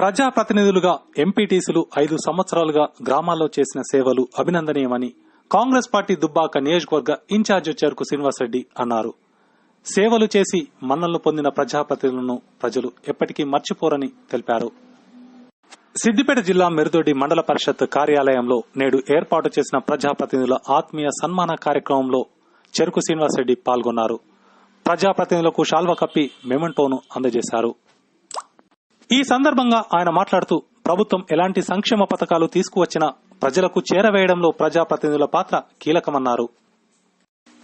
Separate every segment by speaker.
Speaker 1: ప్రజాప్రతినిధులుగా ఎంపీటీసీలు ఐదు సంవత్సరాలుగా గ్రామాల్లో చేసిన సేవలు అభినందనీయమని కాంగ్రెస్ పార్టీ దుబ్బాక నియోజకవర్గ ఇన్ఛార్జ్ చెరుకు శ్రీనివాసరెడ్డి అన్నారు. సేవలు చేసి మన్నలు పొందిన ప్రజాప్రతినిధులను ప్రజలు ఎప్పటికీ మర్చిపోరని తెలిపారు. సిద్దిపేట జిల్లా మెరుదొడ్డి మండల పరిషత్ కార్యాలయంలో నేడు ఏర్పాటు చేసిన ప్రజాప్రతినిధుల ఆత్మీయ సన్మాన కార్యక్రమంలో చెరుకు శ్రీనివాసరెడ్డి పాల్గొన్నారు. ప్రజాప్రతినిధులకు శాల్వ కప్పి మెమెంటోను అందజేశారు. ఈ సందర్భంగా ఆయన మాట్లాడుతూ ప్రభుత్వం ఎలాంటి సంక్షేమ పథకాలు తీసుకువచ్చినా ప్రజలకు చేరవేయడంలో ప్రజాప్రతినిధుల పాత్ర కీలకమన్నారు.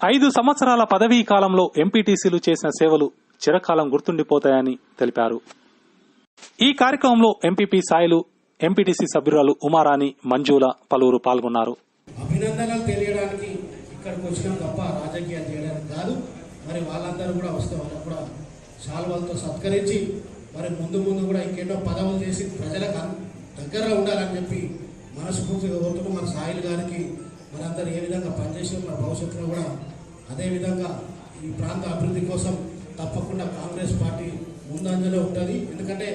Speaker 1: ఐదు సంవత్సరాల పదవీ కాలంలో ఎంపీటీసీలు చేసిన సేవలు చిరకాలం గుర్తుండిపోతాయని తెలిపారు. ఈ కార్యక్రమంలో ఎంపీపీ సాయిలు ఎంపీటీసీ సభ్యురాలు ఉమారాణి మంజుల పలువురు పాల్గొన్నారు.
Speaker 2: అభినందనలు తెలియడానికి ఇక్కడికి వచ్చినాం తప్ప రాజకీయాలు చేయడానికి కాదు మరి వాళ్ళందరూ కూడా వస్తే వాళ్ళకు కూడా శాల్వాలతో సత్కరించి మరి ముందు ముందు కూడా ఇంకెన్నో పదవులు చేసి ప్రజలకు దగ్గరలో ఉండాలని చెప్పి మనస్ఫూర్తిగా కోరుతూ మన సాయిల్ గారికి మనందరూ ఏ విధంగా పనిచేసి మన భవిష్యత్తులో కూడా అదే విధంగా ఈ ప్రాంత అభివృద్ధి కోసం తప్పకుండా కాంగ్రెస్ పార్టీ ముందంజలో ఉంటుంది. ఎందుకంటే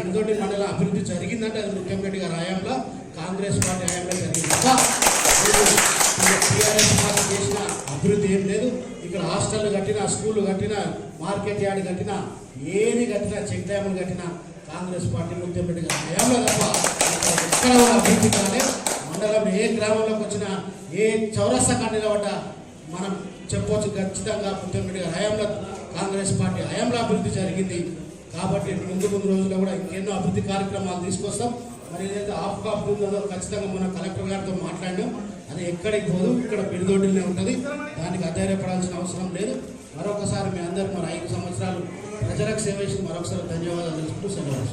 Speaker 2: ఎనితోటి మండల అభివృద్ధి జరిగిందంటే అది ముఖ్యమంత్రి గారి హయాంలో కాంగ్రెస్ పార్టీ హయాంలో జరిగింది. టీఆర్ఎస్ అభివృద్ధి ఏం లేదు. ఇక్కడ హాస్టల్ కట్టిన స్కూళ్ళు కట్టిన మార్కెట్ యార్డ్ కట్టిన ఏది కట్టినా చెక్ డ్యాములు కట్టినా కాంగ్రెస్ పార్టీ ముఖ్యమంత్రి గారి తప్ప ఎక్కడ అభివృద్ధి కానీ మండలం ఏ గ్రామంలోకి వచ్చినా ఏ చౌరస్తా నిలబడ్డా మనం చెప్పవచ్చు ఖచ్చితంగా ముఖ్యమంత్రి గారి. హయాంలో కాంగ్రెస్ పార్టీ హయాంలో అభివృద్ధి జరిగింది. కాబట్టి ముందు ముందు రోజుల్లో కూడా ఇంకెన్నో అభివృద్ధి కార్యక్రమాలు తీసుకొస్తాం. మరి ఏదైతే ఆఫ్ కాఫ్ ఉందో ఖచ్చితంగా మన కలెక్టర్ గారితో మాట్లాడినాం. అది ఎక్కడికి పోదు ఇక్కడ బిరుదొడ్డినే ఉంటుంది. దానికి అధైర్యపడాల్సిన అవసరం లేదు. మరొకసారి మీ అందరు మరి ఐదు సంవత్సరాలు ప్రజలకు సేవ చేసి మరొకసారి ధన్యవాదాలు తెలుసుకుంటూ సెలవు.